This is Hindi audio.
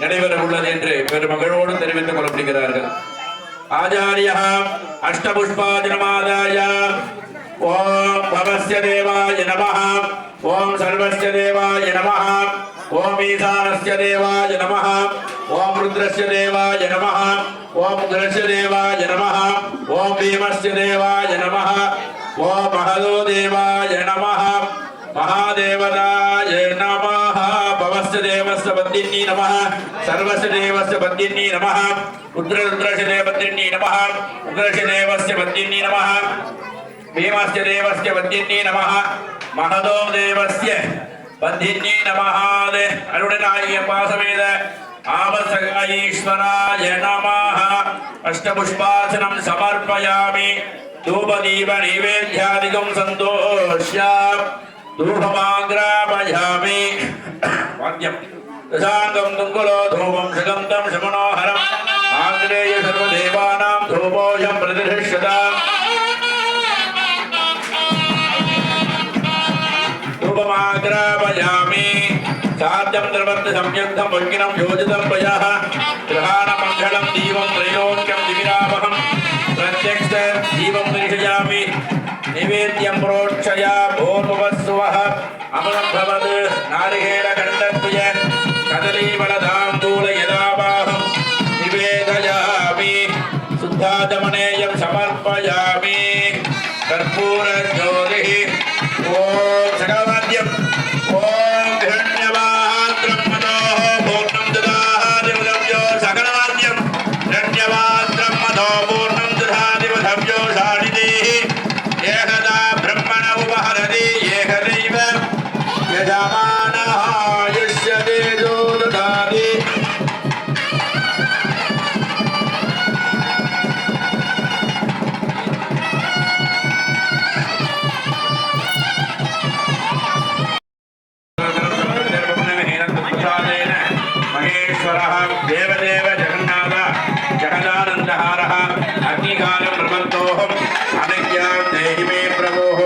நடைபெற உள்ளது என்று பெருமகளோடு தெரிவித்துக் கொள்ளப்படுகிறார்கள். ஆச்சாரியா அஷ்டபுஷ்பாஜனமாதாய ஓம் பவசிய தேவாய நம ஓம் சர்வசிய தேவாய நம ஓம் ஈசானஸ்ய தேவாய நம ஓம் ருத்ரஸ்ய தேவாய நம ஓம் உக்ரஸ்ய தேவாய நம ஓம் பீமஸ்ய தேவாய நம ஓம் மகதோ தேவாய நம மகாதேவதாய நம. देवस्य बन्दिन्नी नमः। सर्वस्य देवस्य बन्दिन्नी नमः। रुद्ररुद्रस्य देवबन्दिन्नी नमः। उग्रस्य देवस्य बन्दिन्नी नमः। भीमस्य देवस्य बन्दिन्नी नमः। महदो देवस्य बन्दिन्नी नमः। अरुणनाय पासवेद आवसगाईश्वराय नमः। अष्टपुष्पासनं समर्पयामि। धूपदीप नैवेद्यादिकं सन्तोष्य धूपमाग्रापयामि वाक्यं दशाङ्गं तुङ्गुलो धूपं सुगन्धं शमनोहरम्। आग्नेय सर्वदेवानां धूपोऽयं प्रतिष्ठताम्। धूपमाग्रापयामि साध्यं द्रवन्त संयुक्तं वल्किनं योजितं पयः ग्रहाणमङ्गलं दीपं त्रयोक्यं दिविरावहं प्रत्यक्ष दीपं दर्शयामि निवेद्यं प्रोक्षया भूर्भुवस्सुवः अमलं भवत् नारिकेलकण्डद्वय கதலீவளதாம்பூல யதாபாகம். நிவேதயாமி. சுத்தாதமனேயம் சமர்ப்பயாமி. கற்பூர देवदेव जगन्नाथ जगदानन्दहारः अग्निकालं प्रमन्तोऽहम् अनज्ञां देहि मे प्रभोः